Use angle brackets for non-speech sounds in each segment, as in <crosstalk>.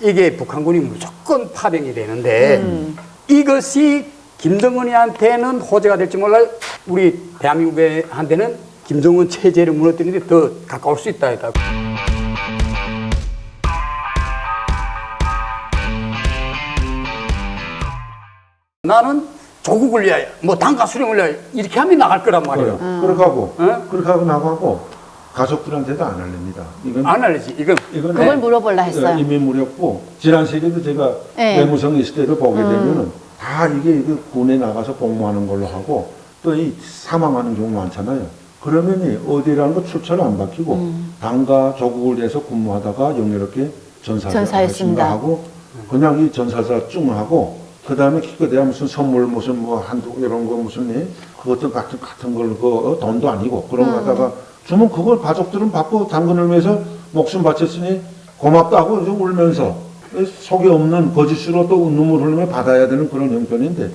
이게 북한군이 무조건 파병이 되는데 이것이 김정은이한테는 호재가 될지 몰라 우리 대한민국한테는 김정은 체제를 무너뜨리는 데 더 가까울 수 있다 했다. 나는 조국을 위하여 뭐 당가 수령을 위하여 이렇게 하면 나갈 거란 말이에요. 그래. 그렇게 하고 어? 그렇게 하고 나가고 가족들한테도 안 알립니다. 이건 안 알리지. 이건 이건 그걸 물어볼라 했어요. 이미 무렵고 지난 시기도 제가 네. 외무성 있을 때도 보게 되면은 다 이게 이거 군에 나가서 복무하는 걸로 하고 또 이 사망하는 경우 많잖아요. 그러면 이 어디라는 거 출처를 안 밝히고 당과 조국을 위해서 근무하다가 영예롭게 전사했습니다. 하고 그냥 이 전사자 쭉 하고 그 다음에 기껏해야 무슨 선물 무슨 뭐 한두 이런 거 무슨 예? 그것도 같은 같은 걸그 어, 돈도 아니고 그런 거 갖다가 주면 그걸 가족들은 받고 당근을 위해서 목숨 바쳤으니 고맙다고 이제 울면서 속에 없는 거짓으로 또 눈물 흘리며 받아야 되는 그런 형편인데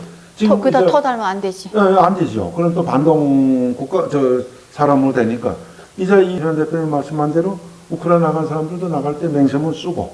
터, 그다 이제- 터 달면 안 되지. 예, 예, 안 되죠. 그럼 또 반동 국가 저 사람으로 되니까 이제 이현 대표님 말씀한 대로 우크라이나 나간 사람들도 나갈 때 맹세문 쓰고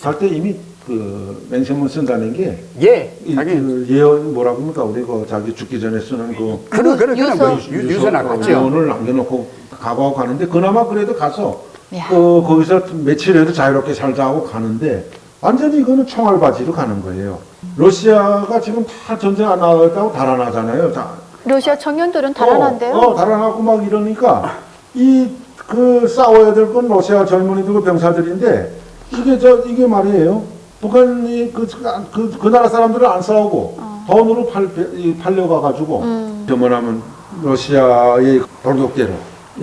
갈때 이미 그 맹세문 쓴다는 게 예, 이, 자기 그 예언 뭐라고 합니까? 우리 그 자기 죽기 전에 쓰는 그 그런 그런 유서. 그런 뭐 유- 유서 나갔죠. 예언을 남겨놓고 각오하고 가는데 그나마 그래도 가서 야. 어, 거기서 며칠에도 자유롭게 살자 하고 가는데 완전히 이거는 총알바지로 가는 거예요. 러시아가 지금 다 전쟁 안 나가겠다고 달아나잖아요. 다. 러시아 청년들은 달아난대요. 어, 어, 달아나고 막 이러니까 이 그 싸워야 될 건 러시아 젊은이들과 병사들인데 이게 저 이게 말이에요. 북한이 그, 그, 그 나라 사람들은 안 싸우고 돈으로 팔, 이- 팔려가 가지고 저만하면 러시아의 돌격대로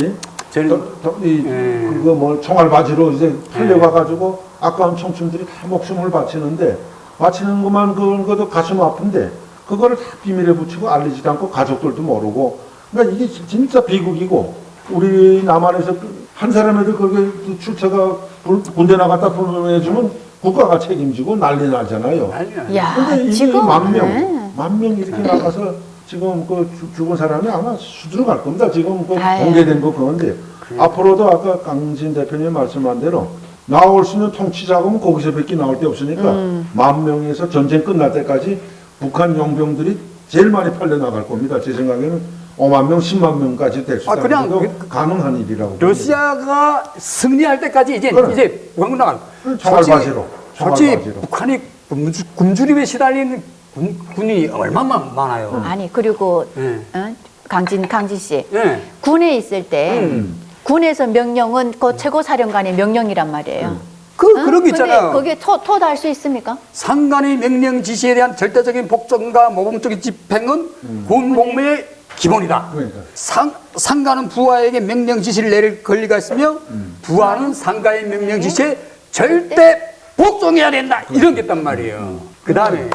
예? 저는 더- 더- 이, 예. 그거 뭐 총알 바지로 이제 팔려가 가지고 아까운 청춘들이 다 목숨을 바치는데 바치는 것만 그런 것도 가슴 아픈데 그거를 다 비밀에 붙이고 알리지도 않고 가족들도 모르고 그러니까 이게 진- 진짜 비극이고 우리 남한에서 그한 사람에도 그게 출처가 불- 군대 나갔다 보내주면 국가가 책임지고 난리 나잖아요. 야, 근데 이게 지금 만 명, 네. 만명 이렇게 나가서 지금 그 죽- 죽은 사람이 아마 수두로 갈 겁니다. 지금 그 아유. 공개된 거 그건데 앞으로도 아까 강진 대표님 말씀한 대로 나올 수 있는 통치 자금은 거기서 밖에 나올 데 없으니까 음. 만 명에서 전쟁 끝날 때까지 북한 용병들이 제일 많이 팔려 나갈 겁니다. 제 생각에는 5만 명, 10만 명까지 될 수 아, 있다. 그냥 도 그- 가능한 일이라고. 봅니다. 러시아가 승리할 때까지 이제 그래. 이제 나가. 총알바지로, 솔직히 총알바지로. 북한이 굶주, 굶주림에 시달리는 군, 군이 얼마나 많아요. 아니 그리고 예. 어? 강진 강진 씨 예. 군에 있을 때 음. 군에서 명령은 그 최고 사령관의 명령이란 말이에요. 그 어? 그런 게 있잖아요. 근데 그게 터터달수 있습니까? 상관의 명령 지시에 대한 절대적인 복종과 모범적인 집행은 군 복무의 기본이다. 그러니까. 상, 상관은 부하에게 명령 지시를 내릴 권리가 있으며 부하는 상가의 명령 지시에 절대 복종해야 된다. 이런 게 있단 말이에요. 그 다음에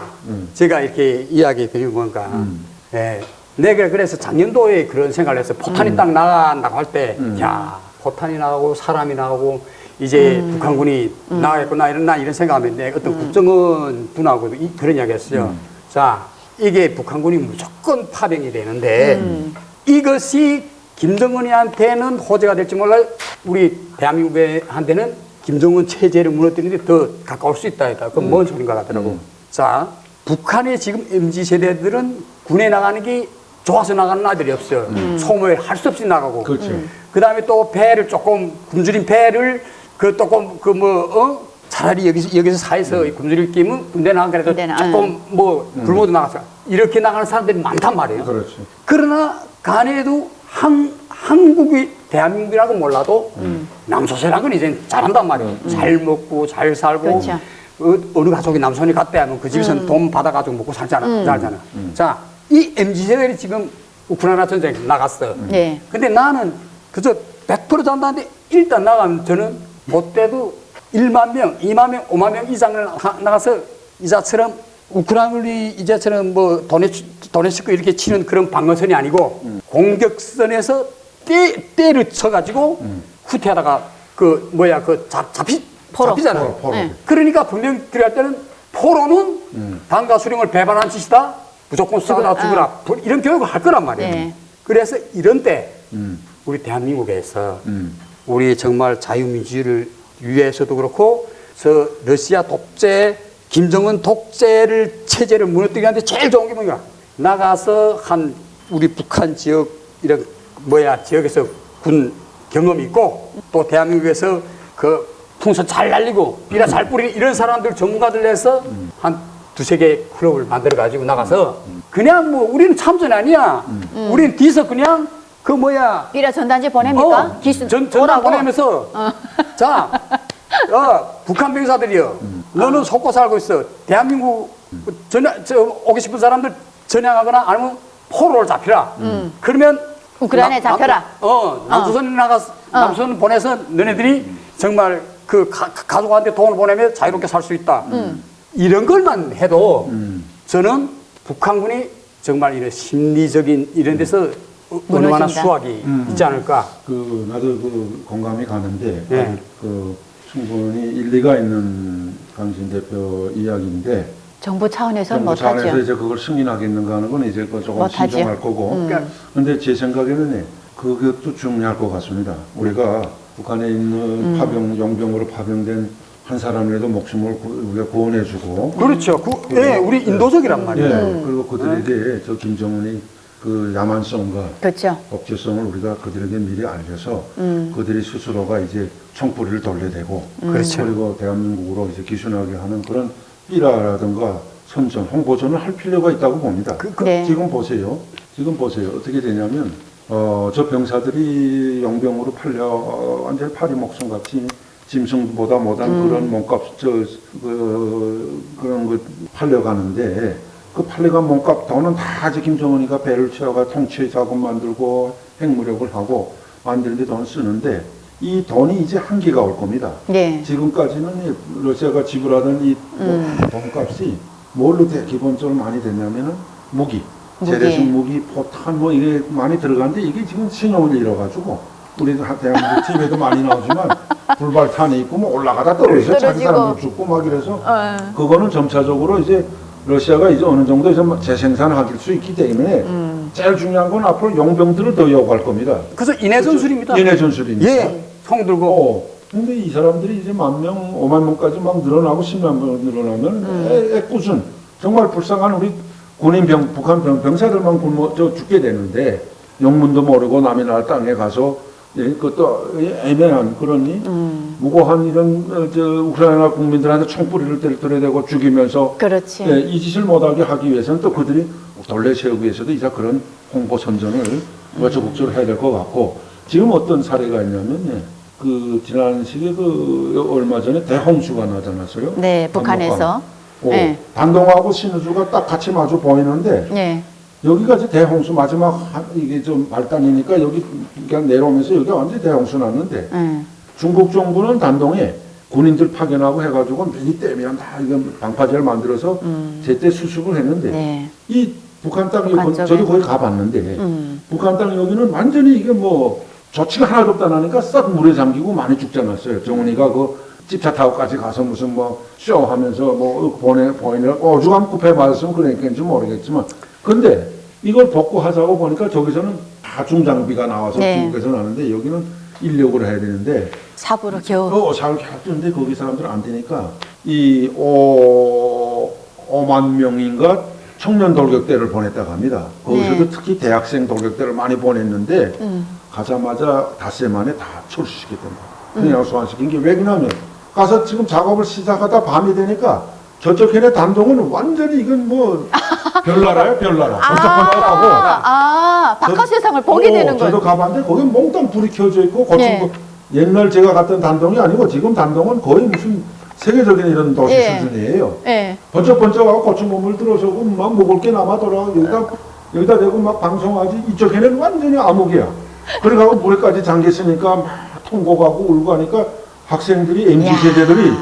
제가 이렇게 이야기 드린 건가. 예, 내가 그래서 작년도에 그런 생각을 했어요. 포탄이 딱 나간다고 할 때, 야, 포탄이 나가고 사람이 나가고 이제 북한군이 나가겠구나 이런 나 이런 생각하면 내 어떤 국정원 분하고도 이- 그런 이야기 했어요. 자, 이게 북한군이 무조건 파병이 되는데 이것이 김정은이한테는 호재가 될지 몰라 우리 대한민국한테는 김정은 체제를 무너뜨리는데 더 가까울 수 있다 했다. 그건 뭔 소린가 같더라고. 자, 북한의 지금 MZ 세대들은 군에 나가는 게 좋아서 나가는 아들이 없어요. 소모에 할 수 없이 나가고. 그렇죠. 그 다음에 또 배를 조금 굶주린 배를 그 조금 그뭐 어? 차라리 여기서 여기서 사에서 굶주릴 끼면 군대 나가 그래도 조금 뭐 굶어도 나가서 이렇게 나가는 사람들이 많단 말이에요. 그렇지. 그러나 간에도 한 한국이 대한민국이라고 몰라도 남소세라는 건 이제 잘한단 말이에요. 잘 먹고 잘 살고 그렇죠. 어, 어느 가족이 남손이 갔대 하면 그 집에서는 돈 받아가지고 먹고 살잖아. 살잖아. 자, 이 MZ 세대들이 지금 우크라이나 전쟁에 나갔어. 네. 근데 나는 그저 100% 잔다는데 일단 나가면 저는 못 돼도 1만 명, 2만 명, 5만 명 이상을 하- 나가서 이자처럼 우크라이나이 이자처럼 뭐 도네츠, 도네츠크 이렇게 치는 그런 방어선이 아니고 공격선에서 때, 때를 쳐가지고 후퇴하다가 그 뭐야 그 잡, 잡히, 포로. 잡히잖아요. 포로, 포로. 네. 그러니까 분명 들어갈 때는 포로는 당과 수령을 배반한 짓이다. 무조건 쏴다 죽으라. 이런 교육을 할 거란 말이에요. 네. 그래서 이런 때 음. 우리 대한민국에서 음. 우리 정말 자유민주주의를 위해서도 그렇고 저 러시아 독재, 김정은 독재를 체제를 무너뜨리게 하는데 제일 좋은 게 뭐냐? 나가서 한 우리 북한 지역 이런 뭐야 지역에서 군 경험이 있고 또 대한민국에서 그 풍선 잘 날리고 비라 잘 뿌리는 이런 사람들 전문가들 내서 한 두세 개 클럽을 만들어 가지고 나가서 그냥 뭐 우리는 참전 아니야. 우리는 뒤서 그냥 그 뭐야 비라 전단지 보냅니까? 어, 기수 전, 전화 오라고? 보내면서 <laughs> 자, 어, 북한 병사들이요. 너는 속고 살고 있어. 대한민국 전향, 저, 오고 싶은 사람들 전향하거나 아니면 포로를 잡히라. 그러면 우크라이나에 나- 잡혀라. 남- 어, 남조선에 나가 남조선 보내서 너네들이 정말 그 가, 가족한테 돈을 보내면 자유롭게 살 수 있다. 이런 걸만 해도 저는 북한군이 정말 이런 심리적인 이런 데서 어- 얼마나 무너진다. 수확이 있지 않을까. 그 나도 그 공감이 가는데 네. 그 충분히 일리가 있는 강신 대표 이야기인데 정부 차원에서는 정부 차원에서 못하죠. 이제 그걸 승인하겠는가 하는 건 이제 그 조금 못하죠. 신중할 거고. 그러니까 근데 제 생각에는 예, 그것도 중요할 것 같습니다. 우리가 북한에 있는 파병, 용병으로 파병된 한 사람이라도 목숨을 구, 우리가 구원해주고. 그렇죠. 그, 예, 우리 인도적이란 말이에요. 예, 그리고 그들에게 저 김정은이 그 야만성과 그렇죠. 억제성을 우리가 그들에게 미리 알려서 음. 그들이 스스로가 이제 총뿌리를 돌려대고 그렇죠. 그리고 대한민국으로 이제 기순하게 하는 그런 삐라라든가 선전, 홍보전을 할 필요가 있다고 봅니다. 그- 그- 네. 지금 보세요. 지금 보세요. 어떻게 되냐면 어, 저 병사들이 용병으로 팔려 어, 완전 파리 목숨 같이 짐승보다 못한 음. 그런 몸값 저 그, 그런 거 팔려가는데 그 팔려간 몸값 돈은 다 이제 김정은이가 배를 채워가 통치의 자금 만들고 핵무력을 하고 만드는데 돈 쓰는데 이 돈이 이제 한계가 올 겁니다. 네. 지금까지는 이 러시아가 지불하던 이 돈값이 뭘로 대- 기본적으로 많이 됐냐면은 무기, 무기. 재래식 무기, 포탄 뭐 이게 많이 들어가는데 이게 지금 신용을 잃어가지고 우리도 한- 대한민국 TV에도 많이 나오지만 <laughs> 불발탄이 있고 뭐 올라가다 떨어져 자기. 사람들 죽고 막 이래서 어. 그거는 점차적으로 이제 러시아가 이제 어느 정도 이제 뭐 재생산할 수 있기 때문에 음. 제일 중요한 건 앞으로 용병들을 더 요구할 겁니다. 그래서 인해 전술입니다. 인해 전술이니까. 예, 총 들고 어. 근데 이 사람들이 이제 만 명, 오만 명까지 막 늘어나고 십만 명 늘어나면 애, 애꿎은 정말 불쌍한 우리 군인 병, 북한 병, 병사들만 굶어 저 죽게 되는데 영문도 모르고 남의 나라 땅에 가서 예, 그것도 애매한 그러니 무고한 이런 어, 저 우크라이나 국민들한테 총뿌리를 떨어대고 죽이면서 그렇지. 예, 이 짓을 못하게 하기 위해서는 또 그들이 돌래 세우기 위해서도 이제 그런 홍보 선전을 우리가 적극적으로 해야 될 것 같고 지금 어떤 사례가 있냐면 예, 그 지난 시기에 그 얼마 전에 대홍수가 나타났어요. 네, 북한에서. 어, 네. 단동하고 신우주가 딱 같이 마주 보이는데 네. 여기가 이제 대홍수 마지막 한- 이게 좀 발단이니까 여기 그냥 내려오면서 여기가 완전 히 대홍수 났는데 음. 중국 정부는 단동에 군인들 파견하고 해가지고 미리 떼면 다 이건 방파제를 만들어서 제때 수습을 했는데 네. 이 북한 땅 북한 여기 쪽에. 저도 거기 가봤는데 음. 북한 땅 여기는 완전히 이게 뭐 조치가 하나도 없다 나니까 싹 물에 잠기고 많이 죽지 않았어요. 정은이가 그 집차 타고까지 가서 무슨 뭐 쇼하면서 뭐 보내 보이느라 오죽하면 kup에 맞았으면 그랬겠는지 모르겠지만 근데 이걸 복구하자고 보니까 저기서는 다 중장비가 나와서 네. 중국에서 나는데 여기는 인력으로 해야 되는데 삽으로 겨우. 어, 잘 했는데 거기 사람들은 안 되니까 이 오, 5만 명인가 청년 돌격대를 보냈다고 합니다. 거기서도 네. 특히 대학생 돌격대를 많이 보냈는데 음. 가자마자 닷새 만에 다 철수시켰단다. 그냥 소환시킨 게 왜냐면 가서 지금 작업을 시작하다 밤이 되니까 저쪽 해내 단동은 완전히 이건 뭐 <laughs> 별나라야 별나라. 번쩍번쩍하고 아, 아, 바깥 세상을 보게 어, 되는 저도 거예요. 가봤는데 거기 몽땅 불이 켜져 있고 고층 네. 거- 옛날 제가 갔던 단동이 아니고 지금 단동은 거의 무슨 세계적인 이런 도시 예. 수준이에요. 네. 번쩍번쩍하고 고층 건물 들어서고 막 먹을 게 남아더라 여기다 여기다 대고 막 방송하지 이쪽 에는 완전히 암흑이야. 그래가고 물에까지 잠겼으니까 막 통곡하고 울고 하니까 학생들이 MZ 야. 세대들이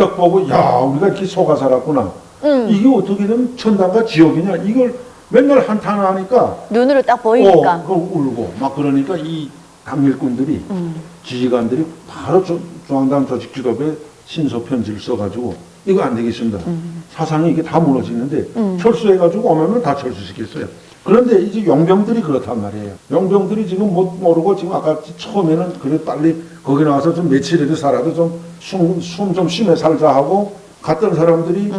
딱 보고 야 우리가 이렇게 속아 살았구나. 음. 이게 어떻게 되면 천당과 지옥이냐 이걸 맨날 한탄하니까 눈으로 딱 보이니까. 어, 울고 막 그러니까 이 당일꾼들이 음. 지휘관들이 바로 조- 중앙당 조직 지도부에 신소 편지를 써가지고 이거 안 되겠습니다. 음. 사상이 이게 다 무너지는데 철수해가지고 오면 다 철수시켰어요. 그런데 이제 용병들이 그렇단 말이에요. 용병들이 지금 못 모르고 지금 아까 처음에는 그래 빨리 거기 나와서 좀 며칠이라도 살아도 좀숨 좀 쉬며 살자 하고 갔던 사람들이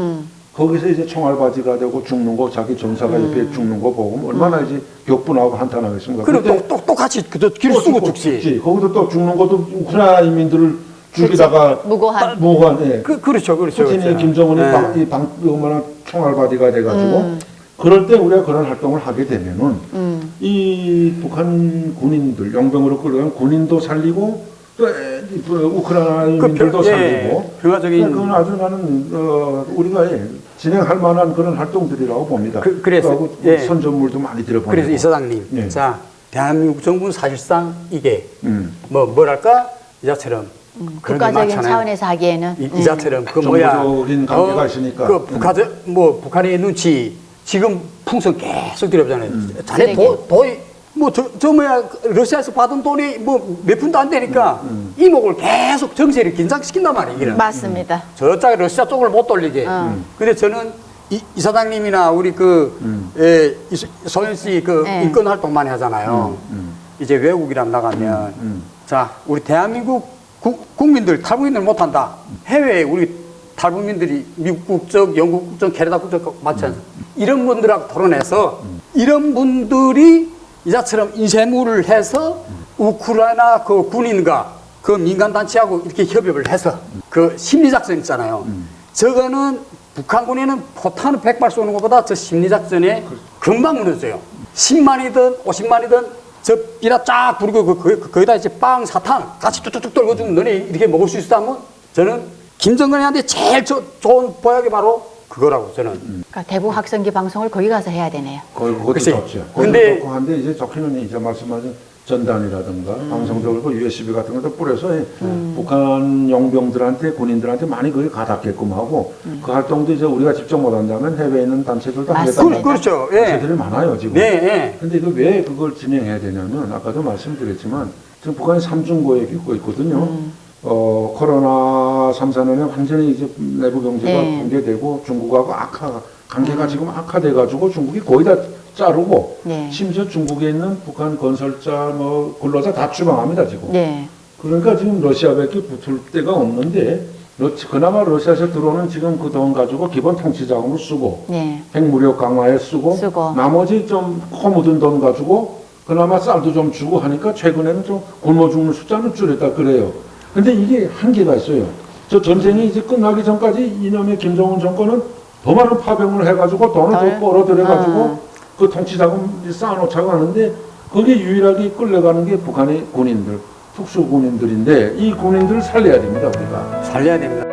거기서 이제 총알바지가 되고 죽는 거 자기 전사가 옆에 죽는 거 보고 얼마나 이제 격분하고 한탄하겠습니까? 그때 또, 또, 똑같이 그저 길또 쓰고 죽고 죽지. 거기도 또 죽는 것도 우크라이나 인민들을 죽이다가 무고한. 뭐가 네. 그, 그렇죠, 그렇죠. 푸틴이 그렇죠. 김정은이 네. 방, 이 방, 얼마나 총알바디가 돼가지고 음. 그럴 때 우리가 그런 활동을 하게 되면은 이 북한 군인들 용병으로 끌어간 군인도 살리고 또그 우크라이나민들도 그 평- 예, 살리고 평화적인- 그건 아주 나는 어, 우리가 예, 진행할 만한 그런 활동들이라고 봅니다. 그- 그래서, 그리고 예. 선전물도 많이 들어보고 그래서 이사장님, 예. 자 대한민국 정부는 사실상 이게 음. 뭐 뭐랄까 이자처럼 게 국가적인. 차원에서 하기에는 이, 음. 이자처럼 그 뭐야 정부적인 관계가 있으니까. 그 북한 뭐 북한의 눈치 지금 풍선 계속 들어오잖아요. 음. 자네 쓰레기. 도, 도이 뭐저 저 뭐야 러시아에서 받은 돈이 뭐 몇 푼도 안 되니까 음, 이목을 계속 정세를 긴장시킨단 말이에요. 이게 맞습니다. 저쪽에 러시아 쪽을 못 돌리게. 음. 근데 저는 이, 이사장님이나 우리 그, 음. 예, 이- 소연 씨그 네. 인권 활동 많이 하잖아요. 이제 외국이랑 나가면, 음. 자, 우리 대한민국 국, 국민들, 탈북민들 못한다. 해외에 우리 탈북민들이 미국 국적, 영국 국적, 캐나다 국적 맞지 않습니까? 이런 분들하고 토론해서 이런 분들이 이자처럼 인쇄물을 해서 우크라이나 그 군인과 그 민간단체하고 이렇게 협업을 해서 그 심리작전 있잖아요. 저거는 북한군에는 포탄을 백발 쏘는 것보다 저 심리작전에 금방 무너져요. 10만이든 50만이든 저 비라 쫙 부르고 그, 그, 거기다 이제 빵, 사탕 같이 뚝뚝뚝 떨궈주면 너네 이렇게 먹을 수 있어 하면 저는 김정은한테 제일 저, 좋은 보약이 바로 그거라고 저는. 그러니까 대북 학생기 방송을 거기 가서 해야 되네요. 거기 그것도 글쎄, 좋죠. 근데- 근데 좋고 한데 이제 적히는 이제 말씀하신 전단이라든가 방송적으로 그 USB 같은 것도 뿌려서 이 북한 용병들한테 군인들한테 많이 그게 가닿게끔 하고 그 활동도 이제 우리가 직접 못 한다면 해외에 있는 단체들도 하겠다. 맞습니다. 그, 그렇죠. 예. 단체들이 많아요 지금. 네, 예. 근데 이거 왜 그걸 진행해야 되냐면 아까도 말씀드렸지만 지금 북한이 삼중고에 겪고 있거든요. 어 코로나 3, 4년에 완전히 이제 내부 경제가 네. 붕괴되고 중국하고 악화 관계가 지금 악화돼 가지고 중국이 거의 다 자르고 네. 심지어 중국에 있는 북한 건설자 뭐 근로자 다 추방합니다 지금. 네. 그러니까 지금 러시아밖에 붙을 데가 없는데 러- 그나마 러시아에서 들어오는 지금 그 돈 가지고 기본 통치 자금을 쓰고 네. 핵무력 강화에 쓰고, 쓰고. 나머지 좀 허묻은 돈 가지고 그나마 쌀도 좀 주고 하니까 최근에는 좀 굶어 죽는 숫자는 줄였다 그래요. 근데 이게 한계가 있어요. 저 전쟁이 이제 끝나기 전까지 이념의 김정은 정권은 더 많은 파병을 해가지고 돈을 덜? 더 벌어들여가지고 어. 그 통치 자금 쌓아놓자고 하는데 그게 유일하게 끌려가는 게 북한의 군인들, 특수 군인들인데 이 군인들을 살려야 됩니다 우리가. 살려야 됩니다.